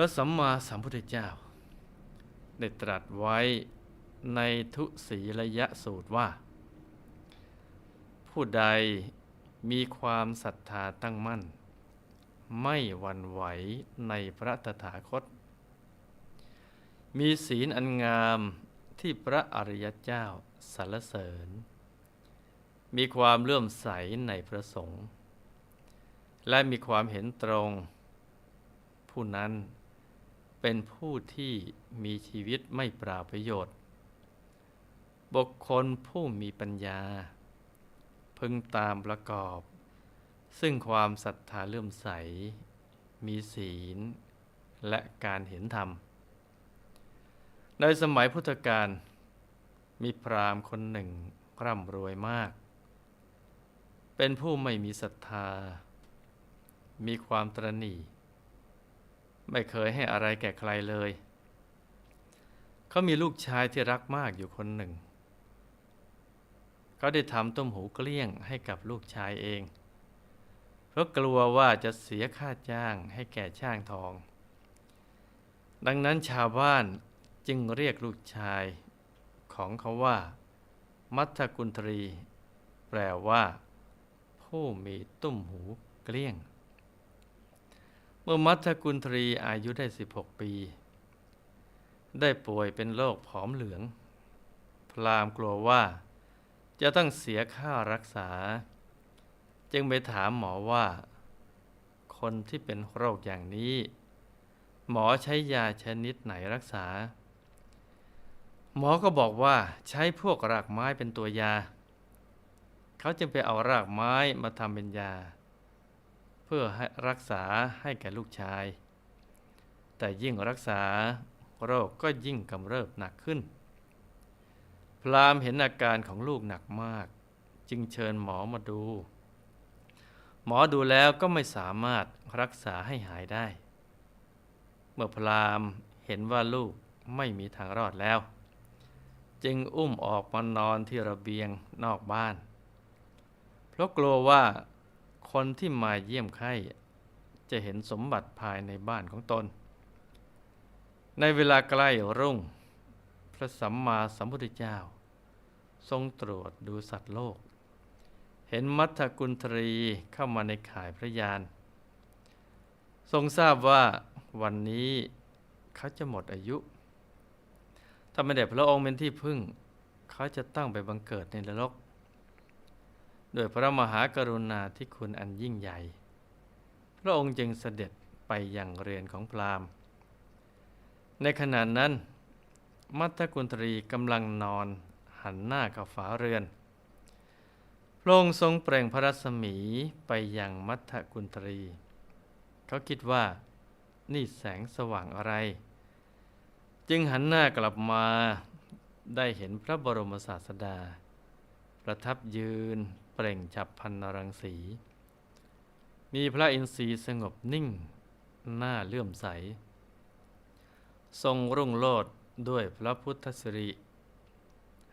ระสัมมาสัมพุทธเจ้า ได้ตรัสไว้ในทุศีระยะสูตรว่า ผู้ใดมีความศรัทธาตั้งมั่น ไม่หวั่นไหวในพระตถาคต มีศีลอันงามที่พระอริยเจ้าสรรเสริญ มีความเลื่อมใสในพระสงฆ์และมีความเห็นตรง ผู้นั้น เป็นผู้ที่มีชีวิตไม่ปราประโยชน์ บุคคลผู้มีปัญญา พึงตามประกอบ ซึ่งความศรัทธาเลื่อมใส มีศีล และการเห็นธรรม ในสมัยพุทธกาลมีพราหมณ์คนหนึ่งร่ำรวยมาก เป็นผู้ไม่มีศรัทธา มีความตรณี ไม่เคยให้อะไรแก่ใครเลย เขามีลูกชายที่รักมากอยู่คนหนึ่ง เขาได้ทำต้มหูเกลี้ยงให้กับลูกชายเอง เพราะกลัวว่าจะเสียค่าจ้างให้แก่ช่างทอง ดังนั้นชาวบ้านจึงเรียกลูกชายของเขาว่า มัทกุลตรี แปลว่า ผู้มีตุ้มหูเกลี้ยง เมื่อมัทกุลตรีอายุได้ 16 ปี ได้ป่วยเป็นโรคผอมเหลือง พรามกลัวว่าจะต้องเสียค่ารักษา จึงไปถามหมอว่า คนที่เป็นโรคอย่างนี้ หมอใช้ยาชนิดไหนรักษา หมอก็บอกว่าใช้พวกรากไม้เป็นตัวยา เขาจึงไปเอารากไม้มาทำเป็นยา พื่อรักษาให้แก่ลูกชาย แต่ยิ่งรักษาโรคก็ยิ่งกำเริบหนักขึ้น พรามเห็นอาการของลูกหนักมาก จึงเชิญหมอมาดู หมอดูแล้วก็ไม่สามารถรักษาให้หายได้ เมื่อพรามเห็นว่าลูกไม่มีทางรอดแล้ว จึงอุ้มออกมานอนที่ระเบียงนอกบ้าน เพราะกลัวว่า คนที่มาเยี่ยมไข้ จะเห็นสมบัติภายในบ้านของตน ในเวลาใกล้รุ่ง พระสัมมาสัมพุทธเจ้า ทรงตรวจดูสัตว์โลก เห็นมัทธกุลตรีเข้ามาในข่ายพระยาน ทรงทราบว่าวันนี้เขาจะหมดอายุ ถ้าไม่ได้พระองค์เป็นที่พึ่ง เขาจะตั้งไปบังเกิดในนรก โดยพระมหากรุณาที่คุณอันยิ่งใหญ่ พระองค์จึงเสด็จไปยังเรือนของพราหมณ์ ในขณะนั้น มัทกุลตรีกำลังนอนหันหน้ากับฝาเรือน พระองค์ทรงเปล่งพระรัศมีไปยังมัทกุลตรี เขาคิดว่านี่แสงสว่างอะไร จึงหันหน้ากลับมาได้เห็นพระบรมศาสดา ประทับยืน เปล่งจับพันนรังสี มีพระอินทรีย์สงบนิ่ง หน้าเลื่อมใส ทรงรุ่งโลดด้วยพระพุทธสิริ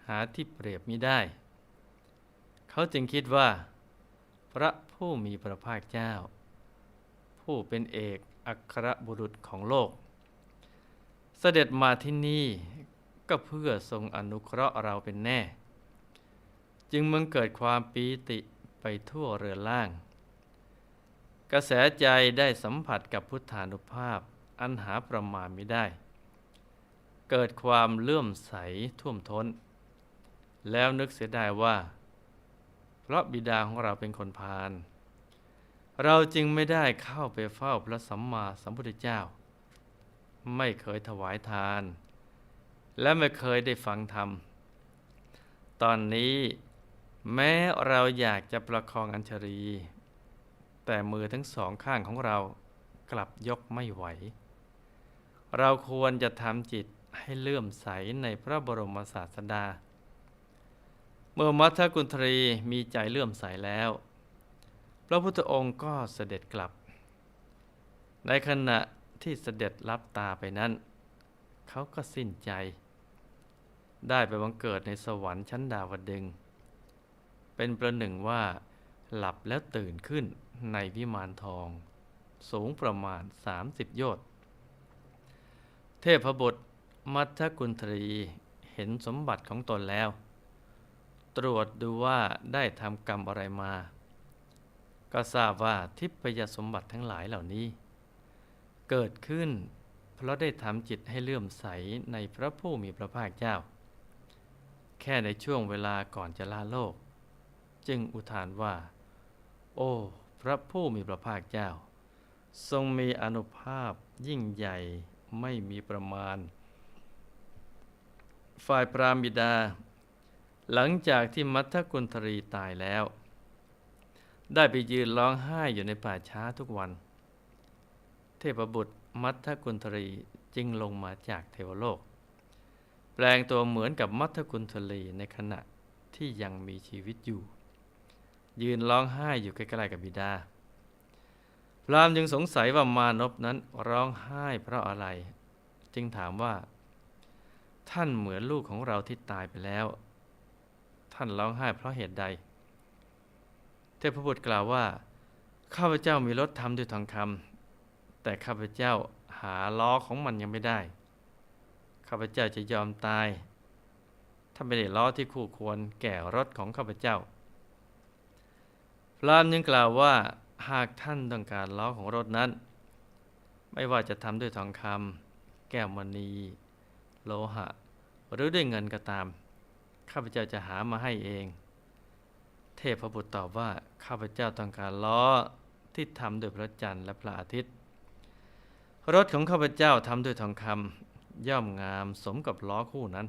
หาที่เปรียบมิได้ เขาจึงคิดว่า พระผู้มีพระภาคเจ้า ผู้เป็นเอกอัครบุรุษของโลก เสด็จมาที่นี่ก็เพื่อทรงอนุเคราะห์เราเป็นแน่ จึงมึงเกิดความปีติไปทั่วเรือนล่าง กระแสใจได้สัมผัสกับพุทธานุภาพอันหาประมาณไม่ได้ เกิดความเลื่อมใสท่วมทน้น แล้วนึกเสียดายว่า เพราะบิดาของเราเป็นคนพาลเราจึงไม่ได้เข้าไปเฝ้าพระสัมมาสัมพุทธเจ้า ไม่เคยถวายทาน และไม่เคยได้ฟังธรรม ตอนนี้ แม้เราอยากจะประคองอัญชรี แต่มือทั้งสองข้างของเรากลับยกไม่ไหว เราควรจะทำจิตให้เลื่อมใสในพระบรมศาสดา เมื่อมัทธกุลตรีมีใจเลื่อมใสแล้ว พระพุทธองค์ก็เสด็จกลับ ในขณะที่เสด็จรับตาไปนั้น เขาก็สิ้นใจ ได้ไปบังเกิดในสวรรค์ชั้นดาวดึง เป็นประหนึ่งว่า หลับแล้วตื่นขึ้นในวิมานทอง สูงประมาณ 30 โยชน์เทพบุตรมัทกุลตรีเห็นสมบัติของตนแล้ว ตรวจดูว่าได้ทำกรรมอะไรมา ก็ทราบว่าทิพยสมบัติทั้งหลายเหล่านี้ เกิดขึ้นเพราะได้ทำจิตให้เลื่อมใสในพระผู้มีพระภาคเจ้า แค่ในช่วงเวลาก่อนจะลาโลก จึงอุทานว่า โอ้ พระผู้มีพระภาคเจ้า ทรงมีอนุภาพยิ่งใหญ่ไม่มีประมาณ ฝ่ายปรามิดา หลังจากที่มัทกุลทรีตายแล้ว ได้ไปยืนร้องไห้อยู่ในป่าช้าทุกวัน เทพบุตรมัทกุลทรีจึงลงมาจากเทวโลก แปลงตัวเหมือนกับมัทกุลทรีในขณะที่ยังมีชีวิตอยู่ ยืนร้องไห้อยู่ใกล้ๆกับบิดา พรามจึงสงสัยว่ามานพนั้นร้องไห้เพราะอะไร จึงถามว่า ท่านเหมือนลูกของเราที่ตายไปแล้ว ท่านร้องไห้เพราะเหตุใด เทพบุตรกล่าวว่า ข้าพเจ้ามีรถทำด้วยทองคำแต่ข้าพเจ้าหาล้อของมันยังไม่ได้ ข้าพเจ้าจะยอมตาย ถ้าไม่ได้ล้อที่คู่ควรแก่รถของข้าพเจ้า พรามยังกล่าวว่าหากท่านต้องการล้อของรถนั้น ไม่ว่าจะทำด้วยทองคำแก้วมณี โลหะ หรือด้วยเงินก็ตาม ข้าพเจ้าจะหามาให้เอง เทพบุตรตอบว่าข้าพเจ้าต้องการล้อที่ทำด้วยพระจันทร์และพระอาทิตย์ รถของข้าพเจ้าทำด้วยทองคำย่อมงามสมกับล้อคู่นั้น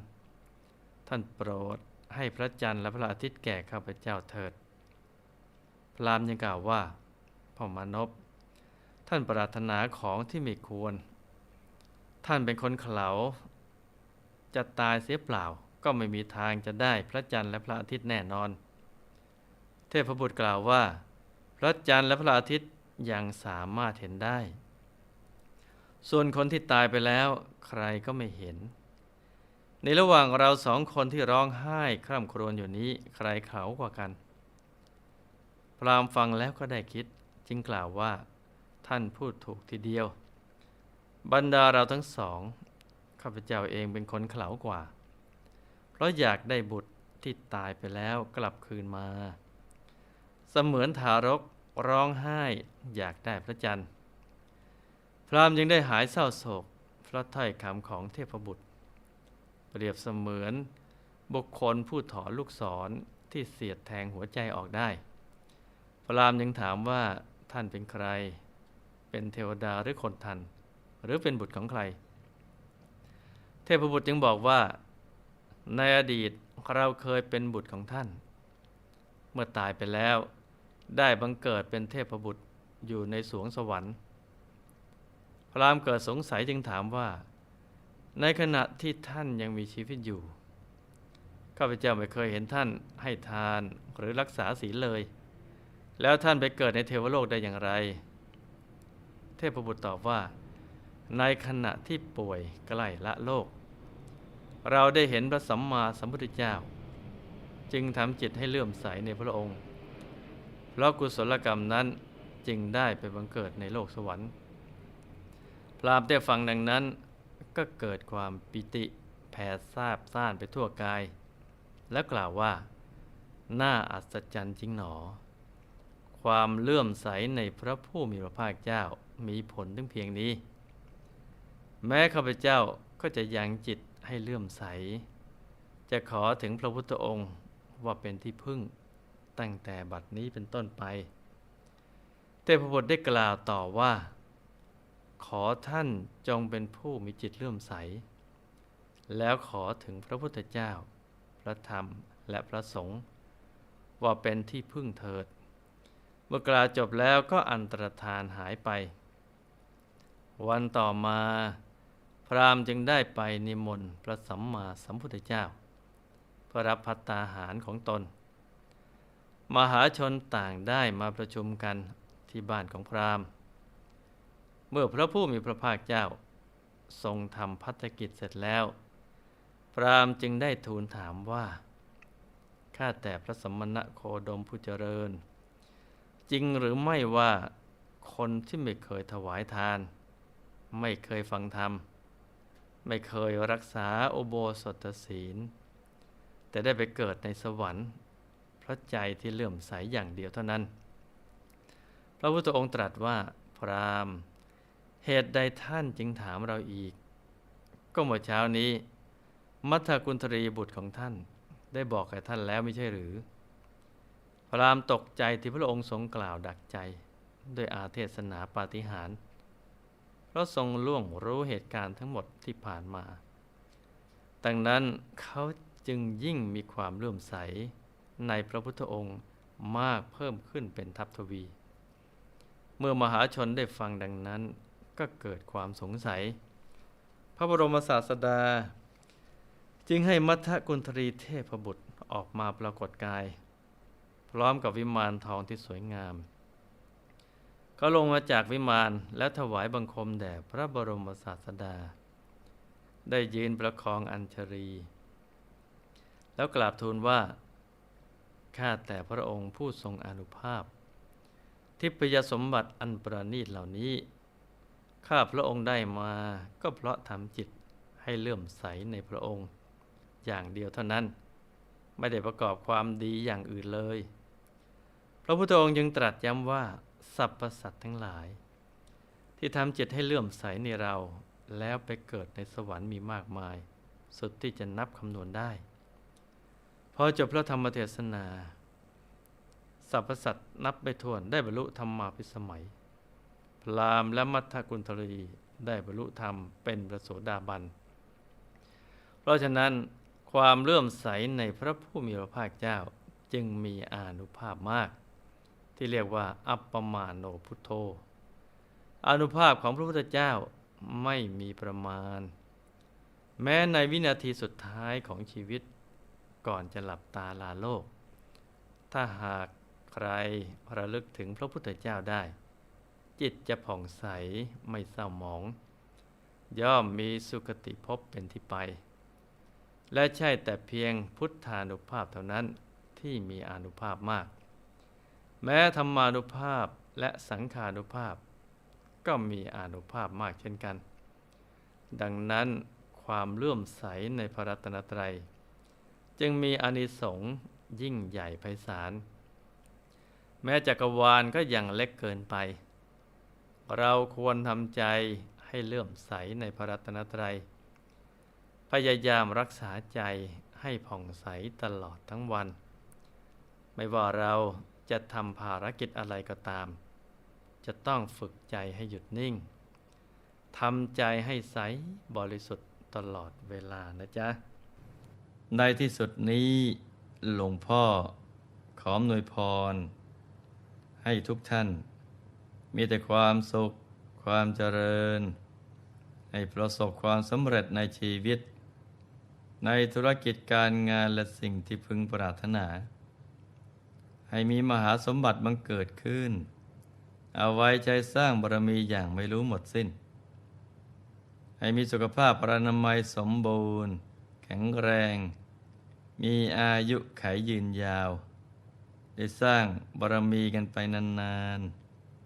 ท่านโปรดให้พระจันทร์และพระอาทิตย์แก่ข้าพเจ้าเถิด รามยังกล่าวว่าพ่อมานพท่านปรารถนาของที่ไม่ควร ท่านเป็นคนเขลาจะตายเสียเปล่าก็ไม่มีทางจะได้พระจันทร์และพระอาทิตย์แน่นอน เทพบุตรกล่าวว่า พระจันทร์และพระอาทิตย์ยังสามารถเห็นได้ ส่วนคนที่ตายไปแล้วใครก็ไม่เห็น ในระหว่างเราสองคนที่ร้องไห้คร่ำครวญอยู่นี้ใครเขากว่ากัน พรามฟังแล้วก็ได้คิดจึงกล่าวว่า ท่านพูดถูกทีเดียว บรรดาเราทั้งสองข้าพเจ้าเองเป็นคนเขลากว่า เพราะอยากได้บุตรที่ตายไปแล้วกลับคืนมา เสมือนทารกร้องไห้อยากได้พระจันทร์ พรามยังได้หายเศร้าโศกเพราะถ้อยคำของเทพบุตร เปรียบเสมือนบุคคลผู้ถอนลูกศรที่เสียดแทงหัวใจออกได้ พรามยังถามว่าท่านเป็นใคร เป็นเทวดาหรือคนทัน หรือเป็นบุตรของใคร เทพบุตรจึงบอกว่า ในอดีตเราเคยเป็นบุตรของท่าน เมื่อตายไปแล้ว ได้บังเกิดเป็นเทพบุตรอยู่ในสวงสวรรค์ พรามเกิดสงสัยจึงถามว่า ในขณะที่ท่านยังมีชีวิตอยู่ข้าพเจ้าไม่เคยเห็นท่านให้ทานหรือรักษาศีลเลย แล้วท่านไปเกิดในเทวโลกได้อย่างไร เทพบุตรตอบว่า ในขณะที่ป่วยใกล้ละโลก เราได้เห็นพระสัมมาสัมพุทธเจ้า จึงทำจิตให้เลื่อมใสในพระองค์ เพราะกุศลกรรมนั้นจึงได้ไปบังเกิดในโลกสวรรค์ พรามได้ฟังดังนั้นก็เกิดความปิติแผ่ซาบซ่านไปทั่วกาย และกล่าวว่า น่าอัศจรรย์จริงหนอ ความเลื่อมใสในพระผู้มีพระภาคเจ้ามีผลถึงเพียงนี้ แม้ข้าพเจ้าก็จะยังจิตให้เลื่อมใส จะขอถึงพระพุทธองค์ว่าเป็นที่พึ่งตั้งแต่บัดนี้เป็นต้นไป เทพบุตรได้กล่าวต่อว่า ขอท่านจงเป็นผู้มีจิตเลื่อมใส แล้วขอถึงพระพุทธเจ้า พระธรรมและพระสงฆ์ว่าเป็นที่พึ่งเถิด เมื่อกล่าวจบแล้วก็อันตรธานหายไป วันต่อมาพราหมณ์จึงได้ไปนิมนต์พระสัมมาสัมพุทธเจ้าเพื่อรับพัตตาหารของตน มหาชนต่างได้มาประชุมกันที่บ้านของพราหมณ์ เมื่อพระผู้มีพระภาคเจ้า ทรงทำพัฒกิจเสร็จแล้ว พราหมณ์จึงได้ทูลถามว่า ข้าแต่พระสมณะโคดมผู้เจริญ จริงหรือไม่ว่าคนที่ไม่เคยถวายทาน ไม่เคยฟังธรรม ไม่เคยรักษาโอโบสถศีล แต่ได้ไปเกิดในสวรรค์ เพราะใจที่เลื่อมใสอย่างเดียวเท่านั้น พระพุทธองค์ตรัสว่าพรามณ์เหตุใดท่านจึงถามเราอีก ก็เมื่อเช้านี้ มัทธกุณทรีบุตรของท่านได้บอกแก่ท่านแล้วไม่ใช่หรือ พระรามตกใจที่พระองค์ทรงกล่าวดักใจด้วยอาเทศนาปาฏิหาริย์เพราะทรงล่วงรู้เหตุการณ์ทั้งหมดที่ผ่านมาดังนั้นเขาจึงยิ่งมีความเลื่อมใสในพระพุทธองค์มากเพิ่มขึ้นเป็นทัพทวี เมื่อมหาชนได้ฟังดังนั้นก็เกิดความสงสัย พระบรมศาสดา จึงให้มัทธกุณทรีเทพบุตรออกมาปรากฏกาย พร้อมกับวิมานทองที่สวยงาม ก็ลงมาจากวิมานและถวายบังคมแด่พระบรมศาสดา ได้ยืนประคองอัญชรี แล้วกราบทูลว่า ข้าแต่พระองค์ผู้ทรงอนุภาพ ทิพยสมบัติอันประณีตเหล่านี้ ข้าพระองค์ได้มาก็เพราะทำจิตให้เลื่อมใสในพระองค์ อย่างเดียวเท่านั้น ไม่ได้ประกอบความดีอย่างอื่นเลย ระพุทธองค์ยังตรัสย้ำว่าสรรพสัตว์ทั้งหลาย ที่ทำจิตให้เลื่อมใสในเรา แล้วไปเกิดในสวรรค์มีมากมาย สุดที่จะนับคำนวณได้พอจบพระธรรมเทศนาสรรพสัตว์นับไปทวนได้บรรลุธรรมาภิสมัย พรามและมัทธกุณทรีได้บรรลุธรรมเป็นพระโสดาบัน เพราะฉะนั้นความเลื่อมใสในพระผู้มีพระภาคเจ้าจึงมีอานุภาพมาก ที่เรียกว่า อัปปมาโนพุทโธอนุภาพของพระพุทธเจ้าไม่มีประมาณ แม้ในวินาทีสุดท้ายของชีวิต ก่อนจะหลับตาลาโลก ถ้าหากใครระลึกถึงพระพุทธเจ้าได้ จิตจะผ่องใสไม่เศร้าหมอง ย่อมมีสุคติภพเป็นที่ไป และใช่แต่เพียงพุทธานุภาพเท่านั้นที่มีอนุภาพมาก แม้ธรรมานุภาพและสังขานุภาพ ก็มีอนุภาพมากเช่นกัน ดังนั้นความเลื่อมใสในพระรัตนตรัย จึงมีอานิสงส์ยิ่งใหญ่ไพศาล แม้จักรวาลก็ยังเล็กเกินไป เราควรทำใจให้เลื่อมใสในพระรัตนตรัย พยายามรักษาใจให้ผ่องใสตลอดทั้งวัน ไม่ว่าเรา จะทำภารกิจอะไรก็ตาม จะต้องฝึกใจให้หยุดนิ่งทำใจให้ใสบริสุทธิ์ตลอดเวลานะจ๊ะ ในที่สุดนี้หลวงพ่อขอมนวยพร ให้ทุกท่าน มีแต่ความสุข ความเจริญ ให้ประสบความสำเร็จในชีวิต ในธุรกิจการงานและสิ่งที่พึงปรารถนา ให้มีมหาสมบัติบังเกิดขึ้น เอาไว้ใจสร้างบารมีอย่างไม่รู้หมดสิ้น ให้มีสุขภาพปรานามัยสมบูรณ์ แข็งแรง มีอายุไขยืนยาว ได้สร้างบารมีกันไปนาน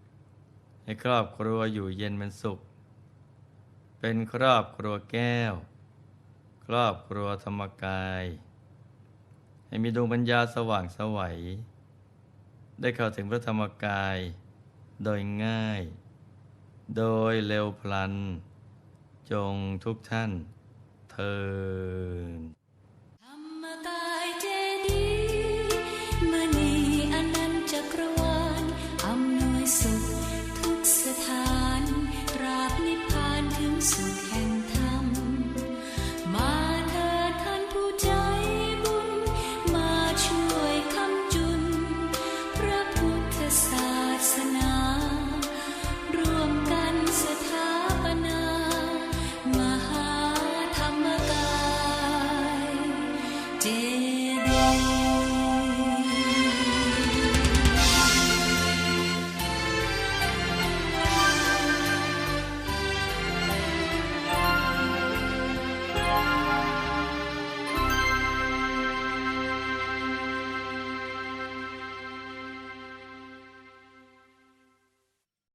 ๆ ให้ครอบครัวอยู่เย็นเป็นสุข เป็นครอบครัวแก้ว ครอบครัวธรรมกาย ให้มีดวงปัญญาสว่างสวัย ได้เข้าถึงพระธรรมกายโดยง่าย โดยเร็วพลัน จงทุกท่านเทิน